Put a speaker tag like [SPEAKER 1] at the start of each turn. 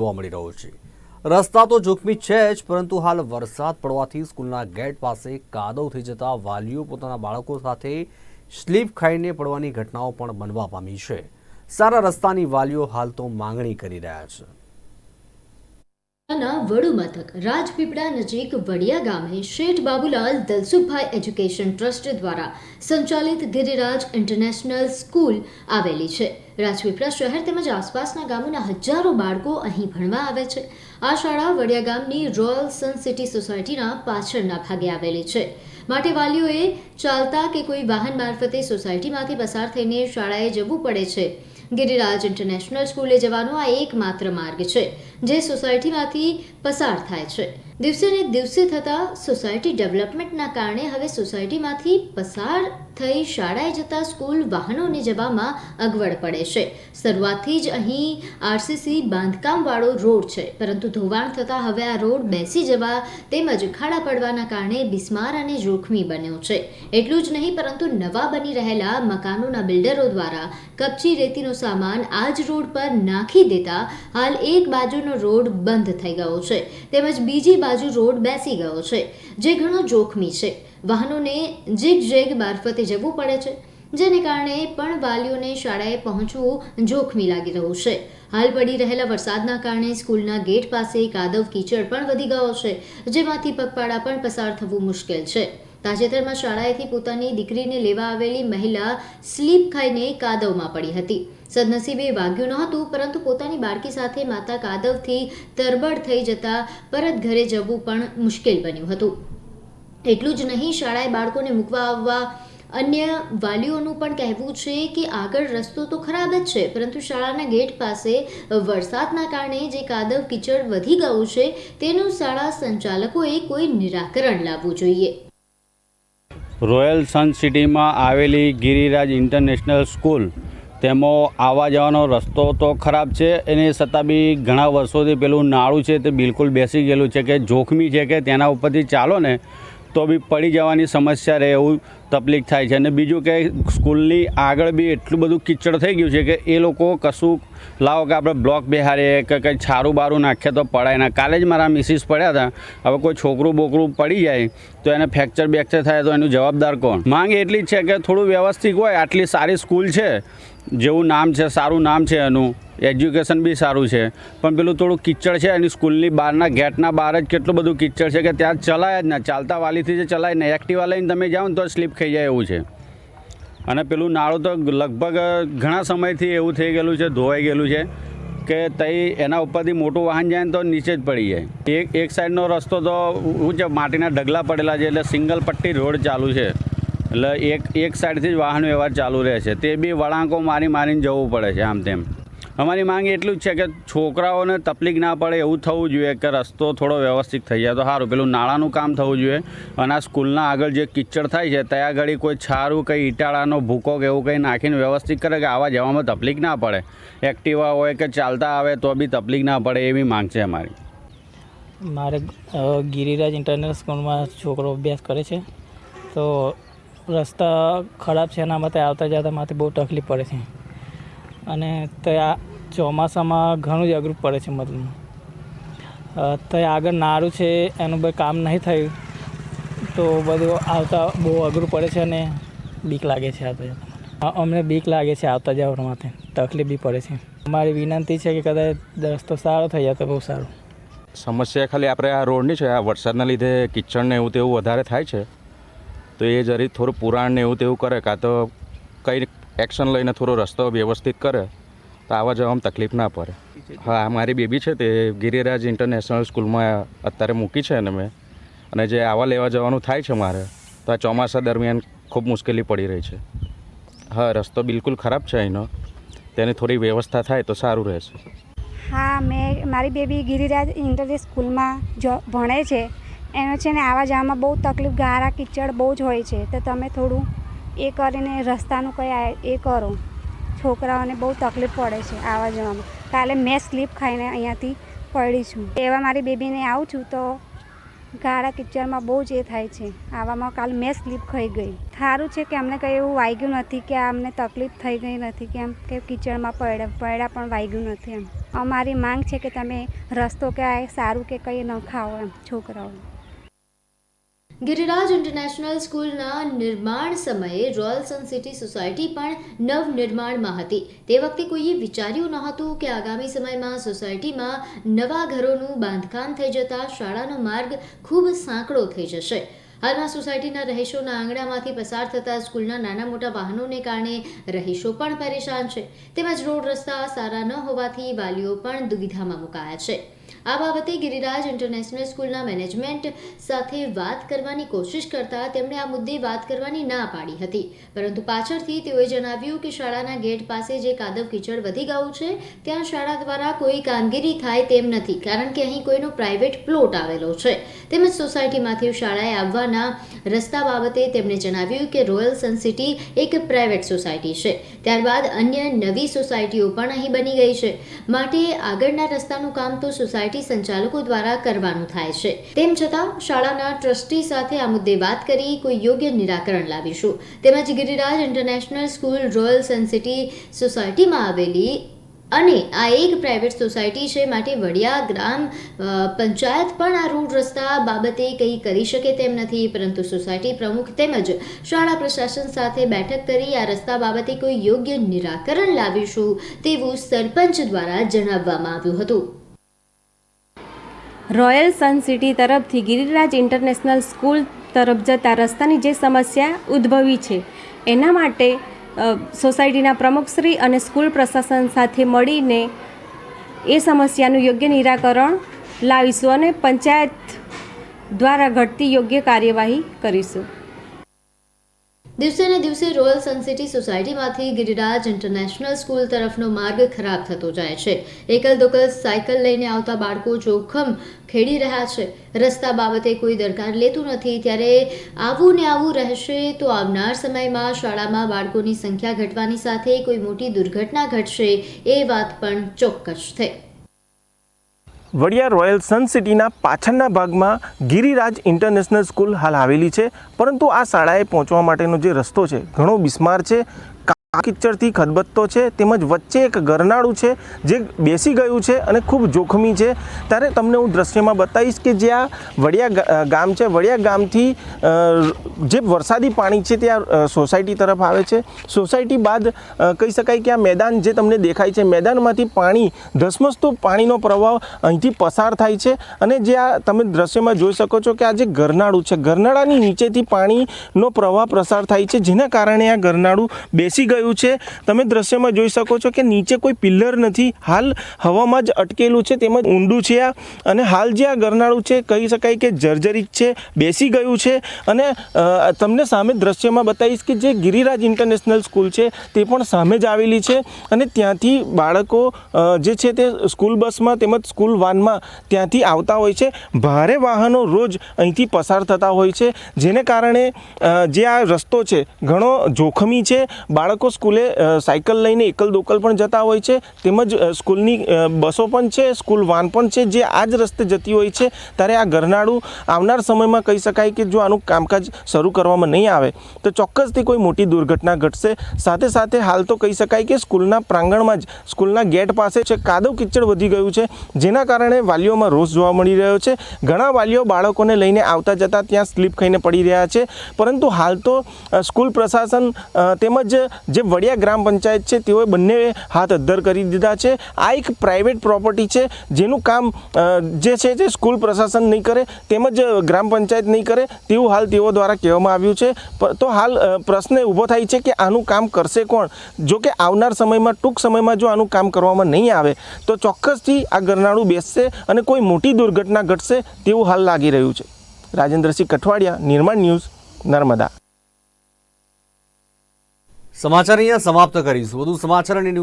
[SPEAKER 1] જોવા મળી રહ્યો છે. રસ્તા તો જોખમી છે જ, પરંતુ હાલ વરસાદ પડવાથી સ્કૂલના ગેટ પાસે કાદવ થઈ જતા વાલીઓ પોતાના બાળકો સાથે સ્લીપ ખાઈને પડવાની ઘટનાઓ પણ બનવા પામી છે. સારા રસ્તાની વાલીઓ હાલ તો માંગણી કરી રહ્યા છે.
[SPEAKER 2] ના વડુ મથક, રાજપીપળા નજીક વડિયા ગામે શેઠ બાબુલાલ દલસુખભાઈ એજ્યુકેશન ટ્રસ્ટ દ્વારા સંચાલિત ગિરિરાજ ઇન્ટરનેશનલ સ્કૂલ આવેલી છે. રાજપીપળા શહેર તેમજ આસપાસના ગામોના હજારો બાળકો અહીં ભણવા આવે છે. આ શાળા વડિયા ગામની રોયલ સન સિટી સોસાયટીના પાછળના ભાગે આવેલી છે. માટે વાલીઓએ ચાલતા કે કોઈ વાહન મારફતે સોસાયટીમાંથી પસાર થઈને શાળાએ જવું પડે છે. ગિરિરાજ ઇન્ટરનેશનલ સ્કૂલે જવાનો આ એકમાત્ર માર્ગ છે, જે સોસાયટીમાંથી પસાર થાય છે. દિવસે ને દિવસે થતા સોસાયટી ડેવલપમેન્ટના કારણે હવે સોસાયટીમાંથી પસાર થઈ શાળાએ જતા સ્કૂલ વાહનોને જવામાં અગવડ પડે છે. શરૂઆતથી જ અહીં આરસીસી બાંધકામવાળો રોડ છે. પરંતુ ધોવાણ થતાં હવે આ રોડ બેસી જવા તેમજ ખાડા પડવાના કારણે બિસ્માર અને જોખમી બન્યો છે. એટલું જ નહીં, પરંતુ નવા બની રહેલા મકાનોના બિલ્ડરો દ્વારા કપચી રેતીનો સામાન આ જ રોડ પર નાખી દેતા હાલ એક બાજુનો રોડ બંધ થઈ ગયો છે. તેમજ બીજી બાજુ રોડ બેસી ગયો છે. જે ઘણો જોખમી છે. વાહનોને જીગ જેગ મારફતે જવું પડે છે, જેને કારણે પણ વાલીઓને શાળાએ પહોંચવું જોખમી લાગી રહ્યું છે. હાલ પડી રહેલા વરસાદના કારણે સ્કૂલના ગેટ પાસે કાદવ કીચડ પણ વધી ગયો છે, જેમાંથી પગપાળા પણ પસાર થવું મુશ્કેલ છે. તાજેતરમાં શાળાએથી પોતાની દીકરીને લેવા આવેલી મહિલા સ્લીપ ખાઈને કાદવમાં પડી હતી. સદનસીબે વાગ્યું નહોતું, પરંતુ પોતાની બાળકી સાથે માતા કાદવથી તરબડ થઈ જતા પરત ઘરે જવું પણ મુશ્કેલ બન્યું હતું. એટલું જ નહીં, શાળાએ બાળકોને મૂકવા આવવા અન્ય વાલીઓનું પણ કહેવું છે કે આગળ રસ્તો તો ખરાબ જ છે, પરંતુ શાળાના ગેટ પાસે વરસાદના કારણે જે કાદવ કિચડ વધી ગયું છે, તેનું શાળા સંચાલકોએ કોઈ નિરાકરણ લાવવું જોઈએ.
[SPEAKER 3] રોયલ સન સિટીમાં આવેલી ગિરિરાજ ઇન્ટરનેશનલ સ્કૂલ તેમાં આવવા જવાનો રસ્તો તો ખરાબ છે. એને છતાં બી ઘણા વર્ષોથી પેલું નાળું છે તે બિલકુલ બેસી ગયેલું છે કે જોખમી છે કે તેના ઉપરથી ચાલો ને તો બી પડી જવાની સમસ્યા રહે એવું તકલીફ થાય છે. અને બીજું કે સ્કૂલની આગળ બી એટલું બધું કિચડ થઈ ગયું છે કે એ લોકો કશું લાવો કે આપણે બ્લોક બેહારીએ, કે કંઈ છારું બારું નાખીએ તો પડાય ના. કાલે જ મારા મિસિસ પડ્યા હતા. હવે કોઈ છોકરું બોકરું પડી જાય, તો એને ફ્રેક્ચર બેક્ચર થાય તો એનું જવાબદાર કોણ? માંગ એટલી જ છે કે થોડું વ્યવસ્થિત હોય, આટલી સારી સ્કૂલ છે, જેવું નામ છે, સારું નામ છે એનું, એજ્યુકેશન બી સારું છે. પણ પેલું થોડું કિચડ છે, એની સ્કૂલની બહારના ગેટના બહાર જ કેટલું બધું કિચડ છે કે ત્યાં ચલાય જ ના. ચાલતા વાલીથી જે ચલાય ને, એક્ટિવા લઈને તમે જાઓ ને તો સ્લીપ ખાઈ જાય એવું છે. અને પેલું નાળું તો લગભગ ઘણા સમયથી એવું થઈ ગયેલું છે, ધોવાઈ ગયેલું છે કે તઈ એના ઉપરથી મોટું વાહન જાય ને તો નીચે જ પડી જાય. એક એક સાઈડનો રસ્તો તો શું છે માટીના ઢગલા પડેલા છે એટલે સિંગલ પટ્ટી રોડ ચાલુ છે. એટલે એક એક સાઈડથી જ વાહન વ્યવહાર ચાલુ રહે છે. તે બી વળાંકો મારી મારીને જવું પડે છે આમ તેમ. અમારી માંગ એટલું જ છે કે છોકરાઓને તકલીફ ના પડે એવું થવું જોઈએ કે રસ્તો થોડો વ્યવસ્થિત થઈ જાય તો સારું. પેલું નાળાનું કામ થવું જોઈએ અને આ સ્કૂલના આગળ જે કિચડ થાય છે ત્યાં આગળ કોઈ છારું, કંઈ ઈટાળાનો ભૂકો કે એવું કંઈ નાખીને વ્યવસ્થિત કરે કે આવા જવામાં તકલીફ ના પડે. એક્ટિવા હોય કે ચાલતા આવે તો બી તકલીફ ના પડે એવી માંગ છે અમારી.
[SPEAKER 4] મારે ગિરિરાજ ઇન્ટરનેશનલ સ્કૂલમાં છોકરો અભ્યાસ કરે છે. તો રસ્તા ખરાબ છે એના માટે આવતા જતા માટે બહુ તકલીફ પડે છે. અને ત્યાં ચોમાસામાં ઘણું જ અઘરું પડે છે મતલબ. ત્યાં આગળ નારું છે, એનું બધું કામ નહીં થયું. તો બધું આવતા બહુ અઘરું પડે છે અને બીક લાગે છે આવતા જતા અમને બીક લાગે છે આવતા જવા માટે. તકલીફ બી પડે છે. અમારી વિનંતી છે કે કદાચ રસ્તો સારો થઈ જાય તો બહુ સારું.
[SPEAKER 5] સમસ્યા ખાલી આપણે આ રોડની છે, આ વરસાદના લીધે કિચડ ને એવું તેવું વધારે થાય છે. તો એ જરી થોડું પુરાણ ને એવું તેવું કરે, કાં તો કંઈ એક્શન લઈને થોડો રસ્તો વ્યવસ્થિત કરે, તો આવવા જવામાં તકલીફ ના પડે. હા, મારી બેબી છે તે ગિરિરાજ ઇન્ટરનેશનલ સ્કૂલમાં અત્યારે મૂકી છે ને મેં. અને જે આવવા લેવા જવાનું થાય છે મારે, તો આ ચોમાસા દરમિયાન ખૂબ મુશ્કેલી પડી રહી છે. હા, રસ્તો બિલકુલ ખરાબ છે અહીંનો. તેની થોડી વ્યવસ્થા થાય તો સારું રહેશે.
[SPEAKER 6] હા, મેં, મારી બેબી ગિરિરાજ ઇન્ટરનેશનલ સ્કૂલમાં જો ભણે છે, એનો છે ને આવવા જવામાં બહુ તકલીફ, ગારા, કિચડ બહુ જ હોય છે. તો તમે થોડું એ કરીને રસ્તાનું કંઈ એ કરો. છોકરાઓને બહુ તકલીફ પડે છે આવવા જવામાં. કાલે મેં સ્લીપ ખાઈને અહીંયાથી પડી છું. એવા મારી બેબીને આવું છું તો ગાળા કિચડમાં બહુ જ એ થાય છે. આવામાં કાલ મેં સ્લીપ ખાઈ ગઈ. સારું છે કે અમને કંઈ એવું વાગ્યું નથી કે અમને તકલીફ થઈ ગઈ નથી કે એમ કે કિચડમાં પડ્યા પડ્યા પણ વાગ્યું નથી એમ. અમારી માંગ છે કે તમે રસ્તો કે સારું કે કંઈ ન ખાઓ એમ છોકરાઓ
[SPEAKER 2] ગિરિરાજ ઇન્ટરનેશનલ સ્કૂલના નિર્માણ સમયે રોયલ સન સિટી સોસાયટી પણ નવનિર્માણમાં હતી. તે વખતે કોઈએ વિચાર્યું ન હતું કે આગામી સમયમાં સોસાયટીમાં નવા ઘરોનું બાંધકામ થઈ જતાં શાળાનો માર્ગ ખૂબ સાંકડો થઈ જશે. હાલમાં સોસાયટીના રહીશોના આંગણામાંથી પસાર થતા સ્કૂલના નાના મોટા વાહનોને કારણે રહીશો પણ પરેશાન છે. તેમજ રોડ રસ્તા સારા ન હોવાથી વાલીઓ પણ દુવિધામાં મુકાયા છે. આ બાબતે ગિરિરાજ ઇન્ટરનેશનલ સ્કૂલના મેનેજમેન્ટ સાથે વાત કરવાની કોશિશ કરતા તેમણે આ મુદ્દે વાત કરવાની ના પાડી હતી. પરંતુ પાછળથી તેઓએ જણાવ્યું કે શાળાના ગેટ પાસે જે કાદવ કીચડ વધી ગયું છે, ત્યાં શાળા દ્વારા કોઈ કામગીરી થાય તેમ નથી, કારણ કે અહીં કોઈનો પ્રાઇવેટ પ્લોટ આવેલો છે. તેમજ સોસાયટીમાંથી શાળાએ આવવાના રસ્તા બાબતે તેમણે જણાવ્યું કે રોયલ સન સિટી એક પ્રાઇવેટ સોસાયટી છે. ત્યારબાદ અન્ય નવી સોસાયટીઓ પણ અહીં બની ગઈ છે. માટે આગળના રસ્તાનું કામ તો સોસાયટી સંચાલકો દ્વારા કરવાનું થાય છે. તેમ છતાં, શાળાના ટ્રસ્ટી સાથે આ મુદ્દે વાત કરી કોઈ યોગ્ય નિરાકરણ લાવીશું. તેમજ Giriraj International School Royal Sun City સોસાયટીમાં આવેલી અને આ એક પ્રાઇવેટ સોસાયટી છે, માટે વડિયા ગ્રામ પંચાયત પણ આ રોડ રસ્તા બાબતે કંઈ કરી શકે તેમ નથી, પરંતુ સોસાયટી પ્રમુખ તેમજ શાળા પ્રશાસન સાથે બેઠક કરી આ રસ્તા બાબતે કોઈ યોગ્ય નિરાકરણ લાવીશું તેવું સરપંચ દ્વારા જણાવવામાં આવ્યું હતું.
[SPEAKER 7] રોયલ સન સિટી તરફથી ગિરિરાજ ઇન્ટરનેશનલ સ્કૂલ તરફ જતા રસ્તાની જે સમસ્યા ઉદ્ભવી છે, એના માટે સોસાયટીના પ્રમુખશ્રી અને સ્કૂલ પ્રશાસન સાથે મળીને એ સમસ્યાનું યોગ્ય નિરાકરણ લાવીશું અને પંચાયત દ્વારા ઘટતી યોગ્ય કાર્યવાહી કરીશું.
[SPEAKER 2] દિવસે ને દિવસે રોયલ સન સિટી સોસાયટીમાંથી ગિરિરાજ ઇન્ટરનેશનલ સ્કૂલ તરફનો માર્ગ ખરાબ થતો જાય છે. એકલ દોકલ સાયકલ લઈને આવતા બાળકો જોખમ ખેડી રહ્યા છે. રસ્તા બાબતે કોઈ દરકાર લેતું નથી. ત્યારે આવું ને આવું રહેશે તો આવનાર સમયમાં શાળામાં બાળકોની સંખ્યા ઘટવાની સાથે કોઈ મોટી દુર્ઘટના ઘટશે એ વાત પણ ચોક્કસ છે
[SPEAKER 8] વડિયા રોયલ સન સિટીના પાછળના ભાગમાં ગિરિરાજ ઇન્ટરનેશનલ સ્કૂલ હાલ આવેલી છે, પરંતુ આ શાળાએ પહોંચવા માટેનો જે રસ્તો છે, ઘણો બિસ્માર છે. કા- કિચડથી ખદબત્તો છે, તેમજ વચ્ચે એક ગરનાળું છે, જે બેસી ગયું છે અને ખૂબ જોખમી છે. ત્યારે તમને હું દ્રશ્યમાં બતાવીશ કે જે આ વડિયા ગામ છે, વડિયા ગામથી જે વરસાદી પાણી છે તે આ સોસાયટી તરફ આવે છે. સોસાયટી બાદ કહી શકાય કે આ મેદાન જે તમને દેખાય છે, મેદાનમાંથી પાણી, ધસમસતો પાણીનો પ્રવાહ અહીંથી પસાર થાય છે. અને જે આ તમે દ્રશ્યમાં જોઈ શકો છો કે આ જે ગરનાળું છે, ગરનાળાની નીચેથી પાણીનો પ્રવાહ પ્રસાર થાય છે, જેના કારણે આ ગરનાળું બેસી ગયું છે. તમે દ્રશ્યમાં જોઈ શકો છો કે નીચે કોઈ પિલ્લર નથી. હાલ હવામાં જ અટકેલું છે, તેમજ ઊંડું છે આ. અને હાલ જે આ ગરનાળું છે, કહી શકાય કે જર્જરિત છે, બેસી ગયું છે. અને તમને સામે દ્રશ્યમાં બતાવીશ કે જે ગિરિરાજ ઇન્ટરનેશનલ સ્કૂલ છે, તે પણ સામે જ આવેલી છે. અને ત્યાંથી બાળકો જે છે તે સ્કૂલ બસમાં તેમજ સ્કૂલ વાનમાં ત્યાંથી આવતા હોય છે. ભારે વાહનો રોજ અહીંથી પસાર થતા હોય છે, જેને કારણે જે આ રસ્તો છે, ઘણો જોખમી છે. બાળકો સ્કૂલે સાયકલ લઈને એકલ દોકલ પણ જતા હોય છે. તેમજ સ્કૂલની બસો પણ છે, સ્કૂલ વાન પણ છે. જે આ જ રસ્તે જતી હોય છે, ત્યારે આ ગરનાળું આવનાર સમયમાં કહી શકાય કે જો આનું કામકાજ શરૂ કરવામાં નહીં આવે, તો ચોક્કસથી કોઈ મોટી દુર્ઘટના ઘટશે. સાથે સાથે હાલ તો કહી શકાય કે સ્કૂલના પ્રાંગણમાં જ, સ્કૂલના ગેટ પાસે છે કાદવ કિચડ વધી ગયું છે, જેના કારણે વાલીઓમાં રોષ જોવા મળી રહ્યો છે. ઘણા વાલીઓ બાળકોને લઈને આવતા જતા ત્યાં સ્લીપ ખાઈને પડી રહ્યા છે. પરંતુ હાલ તો સ્કૂલ પ્રશાસન તેમજ જે વડિયા ગ્રામ પંચાયત છે, તેઓએ બંને હાથ અદ્ધર કરી દીધા છે. આ એક પ્રાઇવેટ પ્રોપર્ટી છે, જેનું કામ જે છે તે સ્કૂલ પ્રશાસન નહીં કરે, તેમજ ગ્રામ પંચાયત નહીં કરે, તેવું હાલ તેઓ દ્વારા કહેવામાં આવ્યું છે. તો હાલ પ્રશ્ન ઊભો થાય છે કે આનું કામ કરશે કોણ? જો કે આવનાર સમયમાં, ટૂંક સમયમાં જો આનું કામ કરવામાં નહીં આવે, તો ચોક્કસથી આ ગરનાળું બેસશે અને કોઈ મોટી દુર્ઘટના ઘટશે તેવું હાલ લાગી રહ્યું છે. રાજેન્દ્રસિંહ કઠવાડિયા, નિર્માણ ન્યૂઝ નર્મદા.
[SPEAKER 1] સમાચાર અહીંયા સમાપ્ત કરીશું. વધુ સમાચાર અને